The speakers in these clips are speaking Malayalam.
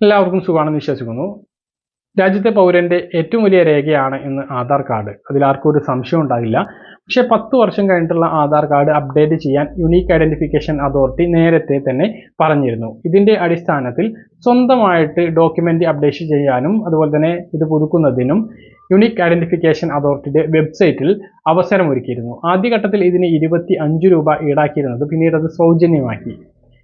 എല്ലാവർക്കും സുഖമാണെന്ന് വിശ്വസിക്കുന്നു. രാജ്യത്തെ പൗരന്റെ ഏറ്റവും വലിയ രേഖയാണ് ഇന്ന് ആധാർ കാർഡ്. അതിൽ ആർക്കും ഒരു സംശയം ഉണ്ടാകില്ല. പക്ഷേ പത്ത് വർഷം കഴിഞ്ഞിട്ടുള്ള ആധാർ കാർഡ് അപ്ഡേറ്റ് ചെയ്യാൻ യുണീക്ക് ഐഡന്റിഫിക്കേഷൻ അതോറിറ്റി നേരത്തെ തന്നെ പറഞ്ഞിരുന്നു. ഇതിന്റെ അടിസ്ഥാനത്തിൽ സ്വന്തമായിട്ട് ഡോക്യുമെന്റ് അപ്ഡേറ്റ് ചെയ്യാനും അതുപോലെ തന്നെ ഇത് പുതുക്കുന്നതിനും യുണീക്ക് ഐഡന്റിഫിക്കേഷൻ അതോറിറ്റിയുടെ വെബ്സൈറ്റിൽ അവസരമൊരുക്കിയിരുന്നു. ആദ്യഘട്ടത്തിൽ ഇതിന് ഇരുപത്തി അഞ്ച് രൂപ ഈടാക്കിയിരുന്നത് പിന്നീട് അത് സൗജന്യമാക്കി.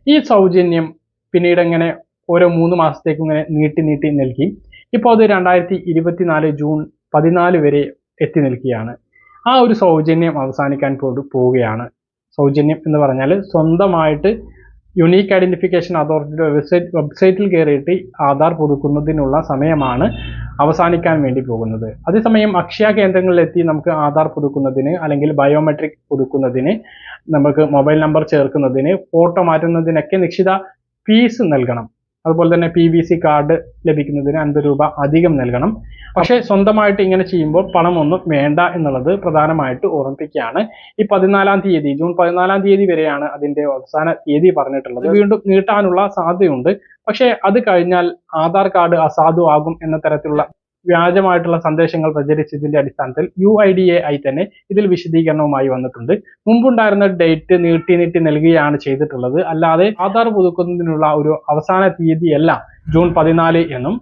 ഈ സൗജന്യം പിന്നീട് എങ്ങനെ ഓരോ മൂന്ന് മാസത്തേക്ക് ഇങ്ങനെ നീട്ടി നീട്ടി നൽകി. ഇപ്പോൾ അത് രണ്ടായിരത്തി ഇരുപത്തിനാല് ജൂൺ പതിനാല് വരെ എത്തി നിൽക്കുകയാണ്. ആ ഒരു സൗജന്യം അവസാനിക്കാൻ പോവുകയാണ്. സൗജന്യം എന്ന് പറഞ്ഞാൽ സ്വന്തമായിട്ട് യുണീക്ക് ഐഡന്റിഫിക്കേഷൻ അതോറിറ്റിയുടെ വെബ്സൈറ്റ് വെബ്സൈറ്റിൽ കയറിയിട്ട് ആധാർ പുതുക്കുന്നതിനുള്ള സമയമാണ് അവസാനിക്കാൻ വേണ്ടി പോകുന്നത്. അതേസമയം അക്ഷയ കേന്ദ്രങ്ങളിലെത്തി നമുക്ക് ആധാർ പുതുക്കുന്നതിന് അല്ലെങ്കിൽ ബയോമെട്രിക് പുതുക്കുന്നതിന് നമുക്ക് മൊബൈൽ നമ്പർ ചേർക്കുന്നതിന് ഫോട്ടോ മാറ്റുന്നതിനൊക്കെ നിശ്ചിത ഫീസ് നൽകണം. അതുപോലെ തന്നെ പി വി സി കാർഡ് ലഭിക്കുന്നതിന് അൻപത് രൂപ അധികം നൽകണം. പക്ഷേ സ്വന്തമായിട്ട് ഇങ്ങനെ ചെയ്യുമ്പോൾ പണമൊന്നും വേണ്ട എന്നുള്ളത് പ്രധാനമായിട്ട് ഓർമ്മിപ്പിക്കുകയാണ്. ഈ പതിനാലാം തീയതി ജൂൺ പതിനാലാം തീയതി വരെയാണ് അതിന്റെ അവസാന തീയതി പറഞ്ഞിട്ടുള്ളത്. വീണ്ടും നീട്ടാനുള്ള സാധ്യതയുണ്ട്. പക്ഷേ അത് കഴിഞ്ഞാൽ ആധാർ കാർഡ് അസാധുവാകും എന്ന തരത്തിലുള്ള വ്യാജമായിട്ടുള്ള സന്ദേശങ്ങൾ പ്രചരിച്ചതിന്റെ അടിസ്ഥാനത്തിൽ യു ഐ ഡി എ ആയി തന്നെ ഇതിൽ വിശദീകരണവുമായി വന്നിട്ടുണ്ട്. മുമ്പുണ്ടായിരുന്ന ഡേറ്റ് നീട്ടി നീട്ടി നൽകുകയാണ് ചെയ്തിട്ടുള്ളത്. അല്ലാതെ ആധാർ പുതുക്കുന്നതിനുള്ള ഒരു അവസാന തീയതിയല്ല ജൂൺ പതിനാല് എന്നും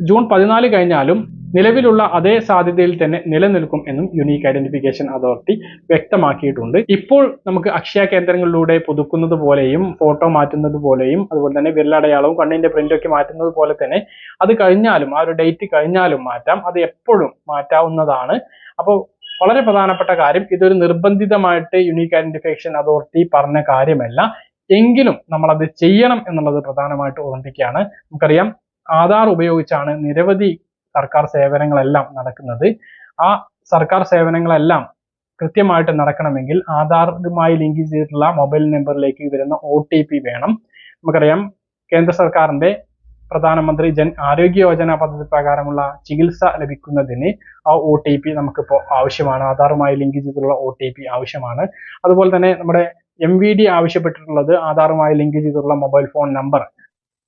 ജൂൺ പതിനാല് കഴിഞ്ഞാലും നിലവിലുള്ള അതേ സാധ്യതയിൽ തന്നെ നിലനിൽക്കും എന്നും യുണീക്ക് ഐഡന്റിഫിക്കേഷൻ അതോറിറ്റി വ്യക്തമാക്കിയിട്ടുണ്ട്. ഇപ്പോൾ നമുക്ക് അക്ഷയ കേന്ദ്രങ്ങളിലൂടെ പുതുക്കുന്നത് പോലെയും ഫോട്ടോ മാറ്റുന്നത് പോലെയും അതുപോലെ തന്നെ വിരലടയാളവും കണ്ണിന്റെ പ്രിന്റും ഒക്കെ മാറ്റുന്നത് പോലെ തന്നെ അത് കഴിഞ്ഞാലും ആ ഒരു ഡേറ്റ് കഴിഞ്ഞാലും മാറ്റാം. അത് എപ്പോഴും മാറ്റാവുന്നതാണ്. അപ്പോൾ വളരെ പ്രധാനപ്പെട്ട കാര്യം ഇതൊരു നിർബന്ധിതമായിട്ട് യുണീക്ക് ഐഡന്റിഫിക്കേഷൻ അതോറിറ്റി പറഞ്ഞ കാര്യമല്ല. എങ്കിലും നമ്മളത് ചെയ്യണം എന്നുള്ളത് പ്രധാനമായിട്ട് ഓർമ്മിപ്പിക്കുകയാണ്. നമുക്കറിയാം ആധാർ ഉപയോഗിച്ചാണ് നിരവധി സർക്കാർ സേവനങ്ങളെല്ലാം നടക്കുന്നത്. ആ സർക്കാർ സേവനങ്ങളെല്ലാം കൃത്യമായിട്ട് നടക്കണമെങ്കിൽ ആധാറുമായി ലിങ്ക് ചെയ്തിട്ടുള്ള മൊബൈൽ നമ്പറിലേക്ക് വരുന്ന ഒ വേണം. നമുക്കറിയാം കേന്ദ്ര സർക്കാരിന്റെ പ്രധാനമന്ത്രി ജൻ ആരോഗ്യ യോജന പദ്ധതി പ്രകാരമുള്ള ചികിത്സ ലഭിക്കുന്നതിന് ആ ഒ ടി പി നമുക്കിപ്പോൾ ആവശ്യമാണ്. ആധാറുമായി ലിങ്ക് ചെയ്തിട്ടുള്ള ഒ ടി പി ആവശ്യമാണ്. അതുപോലെ തന്നെ നമ്മുടെ എം വി ഡി ആവശ്യപ്പെട്ടിട്ടുള്ളത് ആധാറുമായി ലിങ്ക് ചെയ്തിട്ടുള്ള മൊബൈൽ ഫോൺ നമ്പർ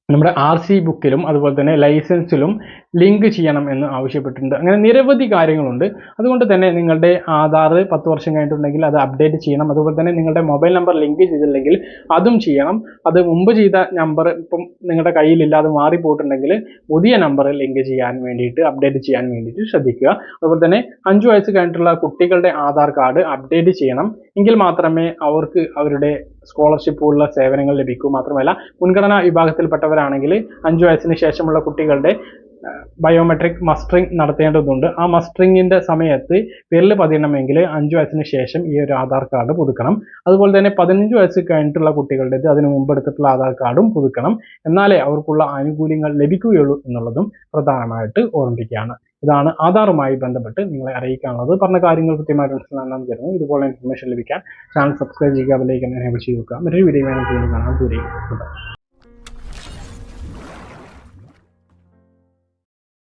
നമ്മുടെ ആർ സി ബുക്കിലും അതുപോലെ തന്നെ ലൈസൻസിലും ലിങ്ക് ചെയ്യണം എന്ന് ആവശ്യപ്പെട്ടിട്ടുണ്ട്. അങ്ങനെ നിരവധി കാര്യങ്ങളുണ്ട്. അതുകൊണ്ട് തന്നെ നിങ്ങളുടെ ആധാർ പത്ത് വർഷം കഴിഞ്ഞിട്ടുണ്ടെങ്കിൽ അത് അപ്ഡേറ്റ് ചെയ്യണം. അതുപോലെ തന്നെ നിങ്ങളുടെ മൊബൈൽ നമ്പർ ലിങ്ക് ചെയ്തില്ലെങ്കിൽ അതും ചെയ്യണം. അത് മുമ്പ് ചെയ്ത നമ്പർ ഇപ്പം നിങ്ങളുടെ കയ്യിലില്ല അത് മാറിപ്പോയിട്ടുണ്ടെങ്കിൽ പുതിയ നമ്പർ ലിങ്ക് ചെയ്യാൻ വേണ്ടിയിട്ട് അപ്ഡേറ്റ് ചെയ്യാൻ വേണ്ടിയിട്ട് ശ്രദ്ധിക്കുക. അതുപോലെ തന്നെ അഞ്ചു വയസ്സ് കഴിഞ്ഞിട്ടുള്ള കുട്ടികളുടെ ആധാർ കാർഡ് അപ്ഡേറ്റ് ചെയ്യണം. എങ്കിൽ മാത്രമേ അവർക്ക് അവരുടെ സ്കോളർഷിപ്പ് പോലുള്ള സേവനങ്ങൾ ലഭിക്കൂ. മാത്രമല്ല മുൻഗണനാ വിഭാഗത്തിൽപ്പെട്ടവരാണെങ്കിൽ അഞ്ചു വയസ്സിന് ശേഷമുള്ള കുട്ടികളുടെ ബയോമെട്രിക് മസ്റ്ററിംഗ് നടത്തേണ്ടതുണ്ട്. ആ മസ്റ്ററിങ്ങിന്റെ സമയത്ത് വിരൽ പതിയണമെങ്കിൽ അഞ്ച് വയസ്സിന് ശേഷം ഈ ഒരു ആധാർ കാർഡ് പുതുക്കണം. അതുപോലെ തന്നെ പതിനഞ്ച് വയസ്സ് കഴിഞ്ഞിട്ടുള്ള കുട്ടികളുടേത് അതിന് മുമ്പ് എടുത്തിട്ടുള്ള ആധാർ കാർഡും പുതുക്കണം. എന്നാലേ അവർക്കുള്ള ആനുകൂല്യങ്ങൾ ലഭിക്കുകയുള്ളൂ എന്നുള്ളതും പ്രധാനമായിട്ട് ഓർമ്മിപ്പിക്കുകയാണ്. ഇതാണ് ആധാറുമായി ബന്ധപ്പെട്ട് നിങ്ങളെ അറിയിക്കാനുള്ളത്. പറഞ്ഞ കാര്യങ്ങൾ കൃത്യമായിട്ട് മനസ്സിലാണെന്ന് കരുതുന്നു ഇതുപോലെ ഇൻഫർമേഷൻ ലഭിക്കാൻ ചാനൽ സബ്സ്ക്രൈബ് ചെയ്യുക അതിലേക്ക് എനേബിൾ ചെയ്ത് നോക്കുക മറ്റൊരു വീഡിയോ കാണാൻ കാണാം. ദൂരെയും